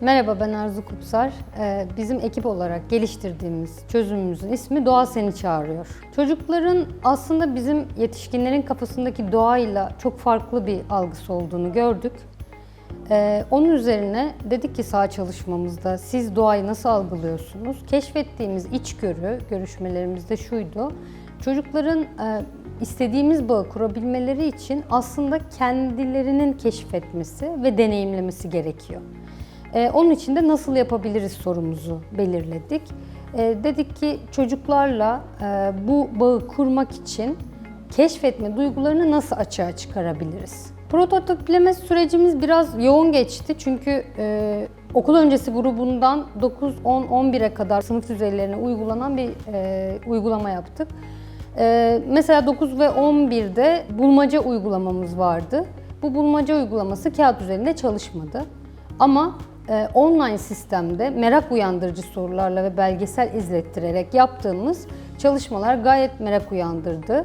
Merhaba ben Arzu Kupsar. Ee, Bizim ekip olarak geliştirdiğimiz çözümümüzün ismi Doğa Seni Çağırıyor. Çocukların aslında bizim yetişkinlerin kafasındaki doğayla çok farklı bir algısı olduğunu gördük. Ee, onun üzerine dedik ki sağ çalışmamızda siz doğayı nasıl algılıyorsunuz? Keşfettiğimiz içgörü görüşmelerimizde şuydu. Çocukların e, istediğimiz bağı kurabilmeleri için aslında kendilerinin keşfetmesi ve deneyimlemesi gerekiyor. Ee, onun için de nasıl yapabiliriz sorumuzu belirledik. Ee, dedik ki çocuklarla e, bu bağı kurmak için keşfetme duygularını nasıl açığa çıkarabiliriz? Prototipleme sürecimiz biraz yoğun geçti çünkü e, okul öncesi grubundan 9, 10, 11'e kadar sınıf düzeylerine uygulanan bir e, uygulama yaptık. E, mesela 9 ve 11'de bulmaca uygulamamız vardı. Bu bulmaca uygulaması kağıt üzerinde çalışmadı. Ama e, online sistemde merak uyandırıcı sorularla ve belgesel izlettirerek yaptığımız çalışmalar gayet merak uyandırdı.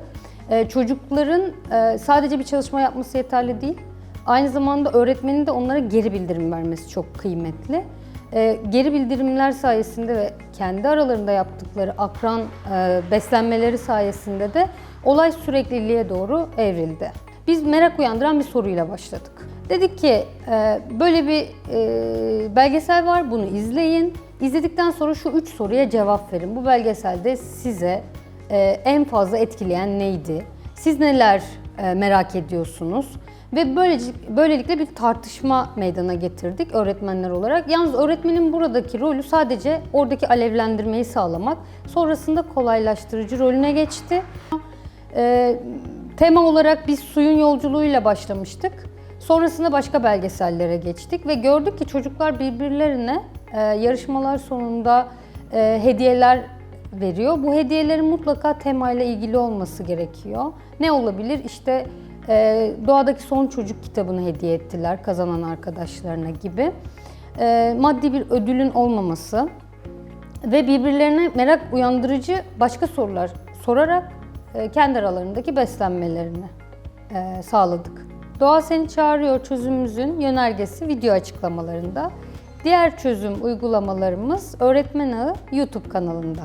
E, çocukların e, sadece bir çalışma yapması yeterli değil. Aynı zamanda öğretmenin de onlara geri bildirim vermesi çok kıymetli. E, geri bildirimler sayesinde ve kendi aralarında yaptıkları akran e, beslenmeleri sayesinde de olay sürekliliğe doğru evrildi. Biz merak uyandıran bir soruyla başladık. Dedik ki e, böyle bir e, belgesel var bunu izleyin. İzledikten sonra şu üç soruya cevap verin. Bu belgeselde size e, en fazla etkileyen neydi? Siz neler e, merak ediyorsunuz? Ve böylece, böylelikle bir tartışma meydana getirdik öğretmenler olarak. Yalnız öğretmenin buradaki rolü sadece oradaki alevlendirmeyi sağlamak. Sonrasında kolaylaştırıcı rolüne geçti. E, tema olarak biz suyun yolculuğuyla başlamıştık. Sonrasında başka belgesellere geçtik ve gördük ki çocuklar birbirlerine e, yarışmalar sonunda e, hediyeler veriyor. Bu hediyelerin mutlaka temayla ilgili olması gerekiyor. Ne olabilir? İşte e, Doğadaki Son Çocuk kitabını hediye ettiler kazanan arkadaşlarına gibi. E, maddi bir ödülün olmaması ve birbirlerine merak uyandırıcı başka sorular sorarak e, kendi aralarındaki beslenmelerini e, sağladık. Doğa Seni Çağırıyor çözümümüzün yönergesi video açıklamalarında. Diğer çözüm uygulamalarımız Öğretmen Ağı YouTube kanalında.